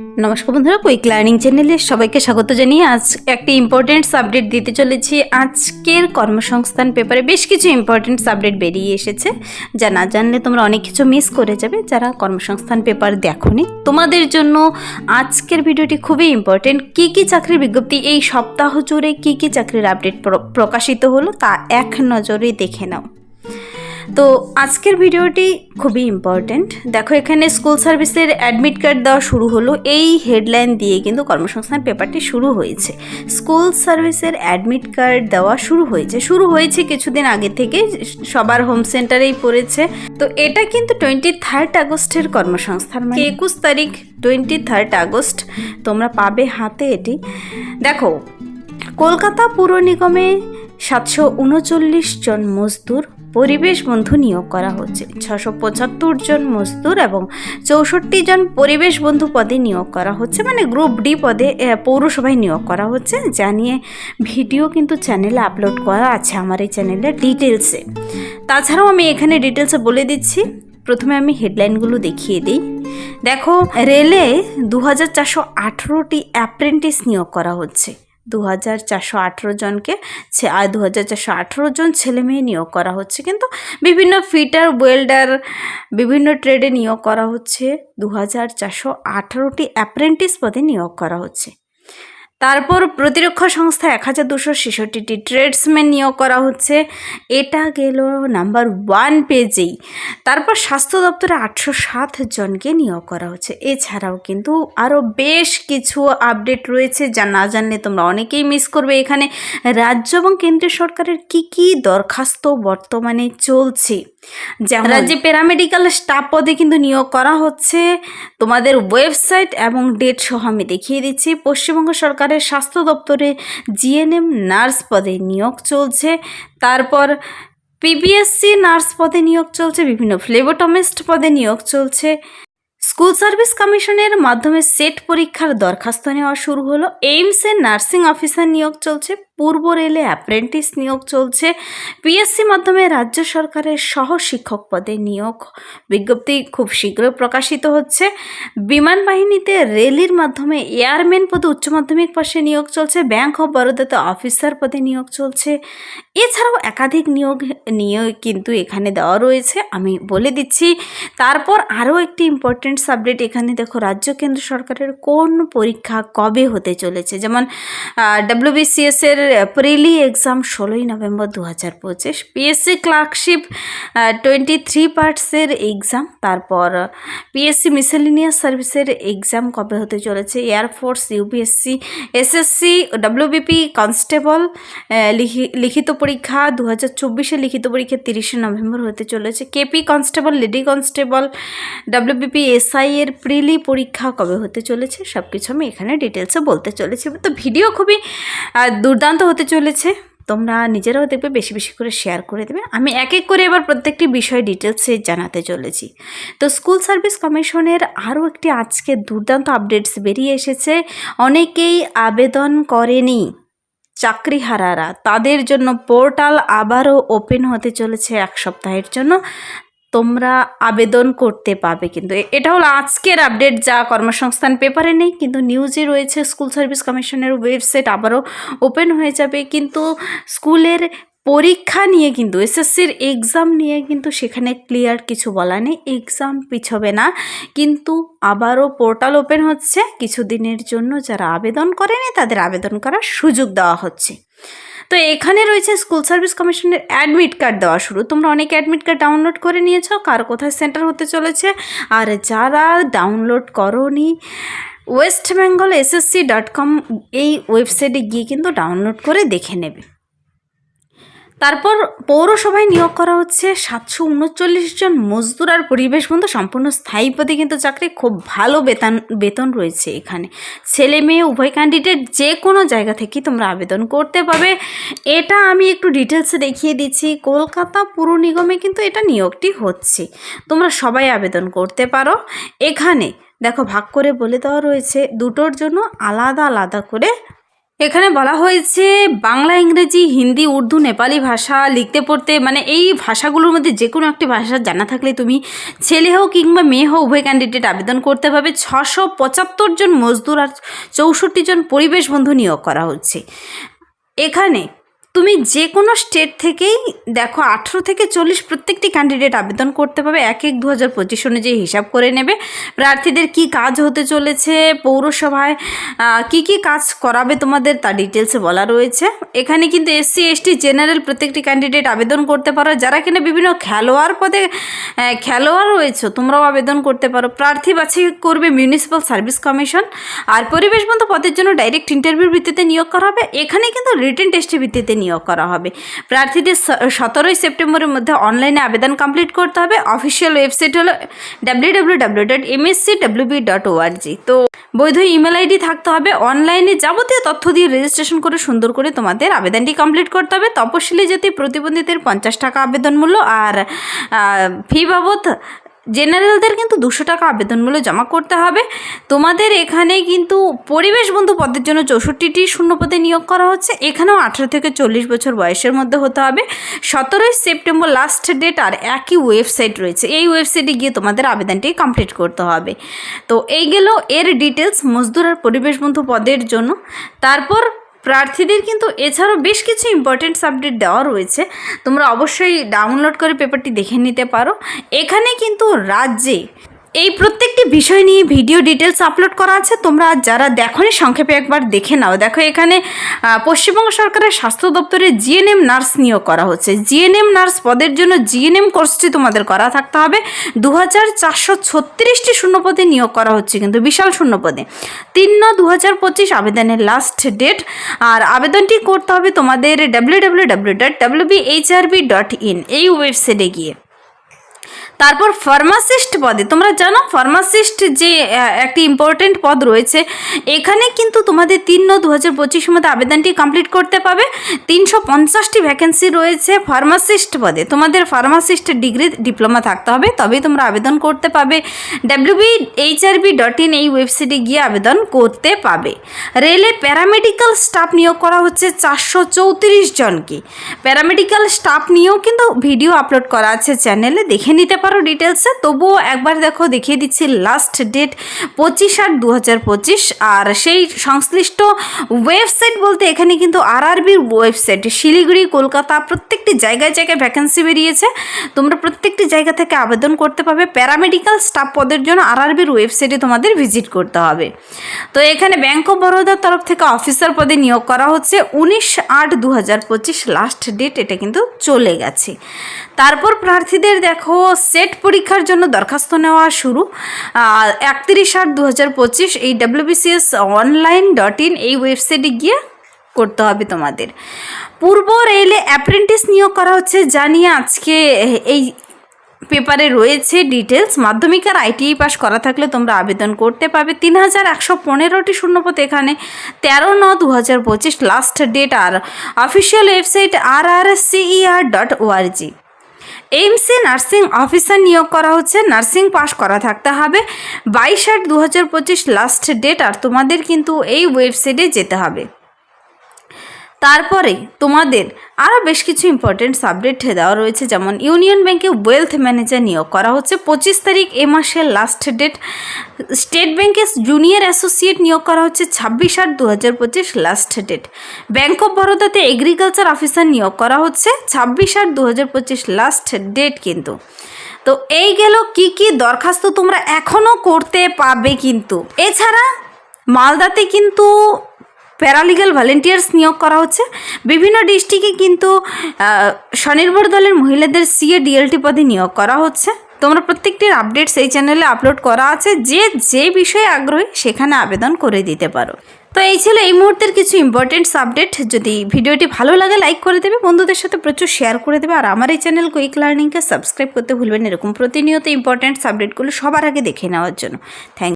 নমস্কার বন্ধুরা quick learning চ্যানেলে সবাইকে স্বাগত জানিয়ে আজ একটি ইম্পর্টেন্ট আপডেট দিতে চলেছি। আজকের কর্মসংস্থান পেপারে বেশ কিছু ইম্পর্টেন্ট আপডেট বেরিয়ে এসেছে। যা না জানলে তোমরা অনেক কিছু মিস করে যাবে। যারা কর্মসংস্থান পেপার দেখোনি, তোমাদের জন্য আজকের ভিডিওটি খুবই ইম্পর্টেন্ট কি কি চাকরির বিজ্ঞপ্তি এই সপ্তাহ জুড়ে কি কি চাকরির আপডেট প্রকাশিত হলো তা এক নজরে দেখে নাও। তো আজকের ভিডিওটি খুবই ইম্পর্ট্যান্ট দেখো, এখানে স্কুল সার্ভিসের অ্যাডমিট কার্ড দেওয়া শুরু হলো। এই হেডলাইন দিয়ে কিন্তু কর্মসংস্থান পেপারটি শুরু হয়েছে। স্কুল সার্ভিসের অ্যাডমিট কার্ড দেওয়া শুরু হয়েছে। শুরু হয়েছে কিছুদিন আগে থেকে, সবার হোম সেন্টারেই পড়েছে। তো এটা কিন্তু টোয়েন্টি থার্ড আগস্টের কর্মসংস্থান মানে একুশ তারিখ টোয়েন্টি থার্ড আগস্ট। তোমরা পাবে হাতে এটি। দেখো, কলকাতা পুর নিগমে সাতশো উনচল্লিশ জন মজদুর পরিবেশ বন্ধু নিয়োগ করা হচ্ছে। ছশো পঁচাত্তর জন মজদুর এবং চৌষট্টি জন পরিবেশ বন্ধু পদে নিয়োগ করা হচ্ছে মানে গ্রুপ ডি পদে পৌরসভায় নিয়োগ করা হচ্ছে। যা নিয়ে ভিডিও কিন্তু চ্যানেলে আপলোড করা আছে আমার এই চ্যানেলে ডিটেলসে তাছাড়াও আমি এখানে ডিটেলসে বলে দিচ্ছি, প্রথমে আমি হেডলাইনগুলো দেখিয়ে দিই। দেখো, রেলে দু হাজার চারশো আঠেরোটি অ্যাপ্রেন্টিস নিয়োগ করা হচ্ছে। দু হাজার চারশো আঠেরো জনকে দু হাজার চারশো আঠেরো জন ছেলে মেয়ে নিয়োগ করা হচ্ছে। কিন্তু বিভিন্ন ফিটার, ওয়েল্ডার, বিভিন্ন ট্রেডে নিয়োগ করা হচ্ছে। দু হাজার চারশো আঠেরোটি অ্যাপ্রেন্টিস পদে নিয়োগ করা হচ্ছে। তারপর প্রতিরক্ষা সংস্থা এক হাজার দুশো ছেষট্টিটি ট্রেডসম্যান নিয়োগ করা হচ্ছে। এটা গেল নাম্বার ওয়ান পেজেই। তারপর স্বাস্থ্য দপ্তরে আটশো সাত জনকে নিয়োগ করা হচ্ছে। এছাড়াও কিন্তু আরও বেশ কিছু আপডেট রয়েছে যা না জানলে তোমরা অনেকেই মিস করবে। এখানে রাজ্য এবং কেন্দ্রীয় সরকারের কি কি দরখাস্ত বর্তমানে চলছে? যেমন রাজ্যে প্যারামেডিক্যাল স্টাফ পদে কিন্তু নিয়োগ করা হচ্ছে। তোমাদের ওয়েবসাইট এবং ডেট সহ আমি দেখিয়ে দিচ্ছি। পশ্চিমবঙ্গ সরকারের স্বাস্থ্য দপ্তরে জিএনএম নার্স পদে নিয়োগ চলছে। তারপর পিবিএসসি নার্স পদে নিয়োগ চলছে, বিভিন্ন ফ্লেবোটমিস্ট পদে নিয়োগ চলছে। স্কুল সার্ভিস কমিশনের মাধ্যমে সেট পরীক্ষার দরখাস্ত নেওয়া শুরু হলো। এইমসের নার্সিং অফিসার নিয়োগ চলছে, পূর্ব রেলে অ্যাপ্রেন্টিস নিয়োগ চলছে। পিএসসি মাধ্যমে রাজ্য সরকারের সহ শিক্ষক পদে নিয়োগ। বিজ্ঞপ্তি খুব শীঘ্রই প্রকাশিত হচ্ছে। বিমান বাহিনীতে রেলির মাধ্যমে এয়ারম্যান পদে উচ্চ মাধ্যমিক পাশে নিয়োগ চলছে। ব্যাংক অফ বরোদাতে অফিসার পদে নিয়োগ চলছে। এছাড়াও একাধিক নিয়োগ নিয়োগ কিন্তু এখানে দেওয়া রয়েছে। আমি বলে দিচ্ছি, তারপর আরও একটি ইম্পর্টেন্ট সাবজেক্ট এখানে দেখো, রাজ্য, কেন্দ্র সরকারের কোন পরীক্ষা কবে হতে চলেছে? যেমন ডাব্লিউবিসিএস এর প্রিলি এক্সাম ষোলোই নভেম্বর দু হাজার পঁচিশ পিএসসি ক্লার্কশিপ টোয়েন্টি থ্রি পার্টসের এক্সাম তারপর পিএসসি মিসেলিনিয়াস সার্ভিসের এক্সাম কবে হতে চলেছে? Air force UPSC SSC WBP constable লিখিত পরীক্ষা দু হাজার চব্বিশে লিখিত পরীক্ষা তিরিশে নভেম্বর হতে চলেছে। KP constable lady constable WBP SI এর প্রিলি পরীক্ষা কবে হতে চলেছে সব কিছু আমি এখানে ডিটেলসে বলতে চলেছি। তো ভিডিও খুবই দুর্দান্ত হতে চলেছে। তোমরা নিজেরাও দেখবে, বেশি বেশি করে শেয়ার করে দেবে। আমি এক এক করে এবার প্রত্যেকটি বিষয় ডিটেলসে জানাতে চলেছি। তো স্কুল সার্ভিস কমিশনের আরও একটি আজকে দুর্দান্ত আপডেটস বেরিয়ে এসেছে। অনেকেই আবেদন করেনি চাকরিহারারা। তাদের জন্য পোর্টাল আবারও ওপেন হতে চলেছে এক সপ্তাহের জন্য। তোমরা আবেদন করতে পাবে কিন্তু। এটা হলো আজকের আপডেট যা কর্মসংস্থান পেপারে নেই, কিন্তু নিউজে রয়েছে। স্কুল সার্ভিস কমিশনের ওয়েবসাইট আবারও ওপেন হয়ে যাবে। কিন্তু স্কুলের পরীক্ষা নিয়ে কিন্তু, এসএসসির এক্সাম নিয়ে কিন্তু সেখানে ক্লিয়ার কিছু বলা নেই। এক্সাম পিছবে না। কিন্তু আবারও পোর্টাল ওপেন হচ্ছে। কিছুদিনের জন্য যারা আবেদন করেনি, তাদের আবেদন করার সুযোগ দেওয়া হচ্ছে। তো এখানে রয়েছে স্কুল সার্ভিস কমিশনের অ্যাডমিট কার্ড দেওয়া শুরু। তোমরা অনেকে অ্যাডমিট কার্ড ডাউনলোড করে নিয়েছ, কার কোথায় সেন্টার হতে চলেছে। আর যারা ডাউনলোড করনি, West Bengal SSC dot com এই ওয়েবসাইটে গিয়ে কিন্তু ডাউনলোড করে দেখে নেবে। তারপর পৌরসভায় নিয়োগ করা হচ্ছে সাতশো উনচল্লিশ জন মজদুর আর পরিবেশ বন্ধু। সম্পূর্ণ স্থায়ী পদে কিন্তু চাকরি, খুব ভালো বেতন বেতন রয়েছে এখানে। ছেলে মেয়ে, উভয় ক্যান্ডিডেট যে কোনো জায়গা থেকে তোমরা আবেদন করতে পারবে। এটা আমি একটু ডিটেলসে দেখিয়ে দিচ্ছি। কলকাতা পুর নিগমে কিন্তু এটা নিয়োগটি হচ্ছে। তোমরা সবাই আবেদন করতে পারো। এখানে দেখো, ভাগ করে বলে দেওয়া রয়েছে, দুটোর জন্য আলাদা আলাদা করে এখানে বলা হয়েছে, বাংলা, ইংরেজি, হিন্দি, উর্দু, নেপালি ভাষা লিখতে পড়তে মানে এই ভাষাগুলোর মধ্যে যে কোনো একটি ভাষা জানা থাকলে তুমি ছেলে হোক কিংবা মেয়ে হোক, উভয় ক্যান্ডিডেট আবেদন করতে পারবে। ছশো পঁচাত্তর জন মজদুর আর চৌষট্টি জন পরিবেশ বন্ধু নিয়োগ করা হচ্ছে। এখানে তুমি যে কোনো স্টেট থেকেই দেখো আঠেরো থেকে চল্লিশ প্রত্যেকটি ক্যান্ডিডেট আবেদন করতে পারবে এক এক দু হাজার পঁচিশ অনুযায়ী হিসাব করে নেবে। প্রার্থীদের কি কাজ হতে চলেছে, পৌরসভায় কি কি কাজ করাবে তোমাদের তা ডিটেলসে বলা রয়েছে। এখানে কিন্তু এসসি এসটি জেনারেল প্রত্যেকটি ক্যান্ডিডেট আবেদন করতে পারো। যারা কিনা বিভিন্ন খেলোয়াড় পদে খেলোয়াড় রয়েছে, তোমরাও আবেদন করতে পারো। প্রার্থী বাছাই করবে মিউনিসিপ্যাল সার্ভিস কমিশন আর পরিবেশ বন্ধু পদের জন্য ডাইরেক্ট ইন্টারভিউর ভিত্তিতে নিয়োগ করা হবে। এখানে কিন্তু রিটেন টেস্টের ভিত্তিতে নিয়োগ করা হবে। প্রার্থীদের সতেরোই সেপ্টেম্বরের মধ্যে অনলাইনে আবেদন কমপ্লিট করতে হবে। অফিসিয়াল ওয়েবসাইট হলো W W W dot MSC WB dot ORG তো বৈধ ইমেল আইডি থাকতে হবে। অনলাইনে যাবতীয় তথ্য দিয়ে রেজিস্ট্রেশন করে সুন্দর করে তোমাদের আবেদনটি কমপ্লিট করতে হবে। তপশিলি জাতি প্রতিবন্ধীদের পঞ্চাশ টাকা আবেদন মূল্য আর ফি বাবদ জেনারেলদের কিন্তু দুশো টাকা আবেদন মূল্য জমা করতে হবে। তোমাদের এখানে কিন্তু পরিবেশ বন্ধু পদের জন্য চৌষট্টিটি শূন্য পদে নিয়োগ করা হচ্ছে। এখানেও আঠেরো থেকে চল্লিশ বছর বয়সের মধ্যে হতে হবে। সতেরোই সেপ্টেম্বর লাস্ট ডেট আর একই ওয়েবসাইট রয়েছে। এই ওয়েবসাইটে গিয়ে তোমাদের আবেদনটি কমপ্লিট করতে হবে। তো এই গেল এর ডিটেলস মজদুর আর পরিবেশ বন্ধু পদের জন্য। তারপর প্রার্থীদের কিন্তু এছাড়াও বেশ কিছু ইম্পর্টেন্ট সাবজেক্ট দেওয়া রয়েছে। তোমরা অবশ্যই ডাউনলোড করে পেপারটি দেখে নিতে পারো। এখানে কিন্তু রাজ্যে এই প্রত্যেকটি বিষয় নিয়ে ভিডিও ডিটেলস আপলোড করা আছে। তোমরা যারা দেখোনি, সংক্ষেপে একবার দেখে নাও। দেখো, এখানে পশ্চিমবঙ্গ সরকারের স্বাস্থ্য দপ্তরে জিএনএম নার্স নিয়োগ করা হচ্ছে। জিএনএম নার্স পদের জন্য জিএনএম কোর্সটি তোমাদের করা থাকতে হবে। দু হাজার চারশো ছত্রিশটি শূন্যপদে নিয়োগ করা হচ্ছে কিন্তু, বিশাল শূন্যপদে। তিন ন দু হাজার পঁচিশ আবেদনের লাস্ট ডেট আর আবেদনটি করতে হবে তোমাদের W W W dot W B HRB dot in এই ওয়েবসাইটে গিয়ে। তারপর ফার্মাসিস্ট পদে, তোমরা জানো ফার্মাসিস্ট যে একটি ইম্পর্টেন্ট পদ রয়েছে, এখানে কিন্তু তোমাদের তিন ন দু হাজার পঁচিশের মধ্যে আবেদনটি কমপ্লিট করতে পাবে। তিনশো পঞ্চাশটি ভ্যাকেন্সি রয়েছে ফার্মাসিস্ট পদে। তোমাদের ফার্মাসিস্ট ডিগ্রি ডিপ্লোমা থাকতে হবে, তবেই তোমরা আবেদন করতে পাবে। ডাব্লিউবি এইচআরবি ডট ইন এই ওয়েবসাইটে গিয়ে আবেদন করতে পাবে। রেলে প্যারামেডিক্যাল স্টাফ নিয়োগ করা হচ্ছে চারশো চৌত্রিশ জনকে। প্যারামেডিক্যাল স্টাফ নিয়েও কিন্তু ভিডিও আপলোড করা আছে চ্যানেলে দেখে নিতে পারো। ডিটেলসে তবুও একবার দেখো, দেখিয়ে দিচ্ছি লাস্ট ডেট পঁচিশ আট দু আর সেই সংশ্লিষ্ট ওয়েবসাইট বলতে এখানে কিন্তু আরআরবির ওয়েবসাইট শিলিগুড়ি, কলকাতা, প্রত্যেকটি জায়গায় জায়গায় ভ্যাকেন্সি বেরিয়েছে। তোমরা প্রত্যেকটি জায়গা থেকে আবেদন করতে পারবে। প্যারামেডিক্যাল স্টাফ পদের জন্য আরআরবির ওয়েবসাইটে তোমাদের ভিজিট করতে হবে। তো এখানে ব্যাঙ্ক অফ বরোদার তরফ থেকে অফিসার পদে নিয়োগ করা হচ্ছে। উনিশ আট দু লাস্ট ডেট এটা কিন্তু চলে গেছে। তারপর প্রার্থীদের দেখো সেট পরীক্ষার জন্য দরখাস্ত নেওয়া শুরু। একত্রিশ আট দু হাজার পঁচিশ এই ডাব্লিউবিসিএস অনলাইন ডট ইন এই ওয়েবসাইটে গিয়ে করতে হবে তোমাদের। পূর্ব রেলে অ্যাপ্রেন্টিস নিয়োগ করা হচ্ছে, জানিয়ে আজকে এই পেপারে রয়েছে ডিটেলস মাধ্যমিক আর আইটিআই পাস করা থাকলে তোমরা আবেদন করতে পারবে তিন হাজার একশো পনেরোটি শূন্যপদ এখানে। তেরো ন দু হাজার পঁচিশ লাস্ট ডেট আর official website R R CER dot ORG এইমসে nursing officer নিয়োগ করা হচ্ছে। নার্সিং পাস করা থাকতে হবে। বাইশ আট দু হাজার পঁচিশ লাস্ট ডেট আর তোমাদের কিন্তু এই ওয়েবসাইটে যেতে হবে। তারপরে তোমাদের আরও বেশ কিছু ইম্পর্টেন্ট সাবজেক্ট দেওয়া রয়েছে, যেমন ইউনিয়ন ব্যাংকে ওয়েলথ ম্যানেজার নিয়োগ করা হচ্ছে। পঁচিশ তারিখ এ মাসের লাস্ট ডেট স্টেট ব্যাংকে জুনিয়র অ্যাসোসিয়েট নিয়োগ করা হচ্ছে ছাব্বিশ আট দু হাজার পঁচিশ লাস্ট ডেট ব্যাংক অফ বরোদাতে এগ্রিকালচার অফিসার নিয়োগ করা হচ্ছে ছাব্বিশ আট দু হাজার পঁচিশ লাস্ট ডেট কিন্তু। তো এই গেল কি কি দরখাস্ত তোমরা এখনও করতে পাবে কিন্তু। এছাড়া মালদাতে কিন্তু প্যারালিগাল ভলেন্টিয়ার্স নিয়োগ করা হচ্ছে। বিভিন্ন ডিস্ট্রিক্টে কিন্তু স্বনির্ভর দলের মহিলাদের সিএ ডিএলটি পদে নিয়োগ করা হচ্ছে। তোমরা প্রত্যেকটির আপডেটস এই চ্যানেলে আপলোড করা আছে। যে যে বিষয়ে আগ্রহী সেখানে আবেদন করে দিতে পারো। তো এই ছিল এই মুহূর্তের কিছু ইম্পর্টেন্টস আপডেট যদি ভিডিওটি ভালো লাগে লাইক করে দেবে, বন্ধুদের সাথে প্রচুর শেয়ার করে দেবে। আর আমার এই চ্যানেল কুইক লার্নিংকে সাবস্ক্রাইব করতে ভুলবেন এরকম প্রতিনিয়ত ইম্পর্টেন্টস আপডেটগুলো সবার আগে দেখে নেওয়ার জন্য। থ্যাংক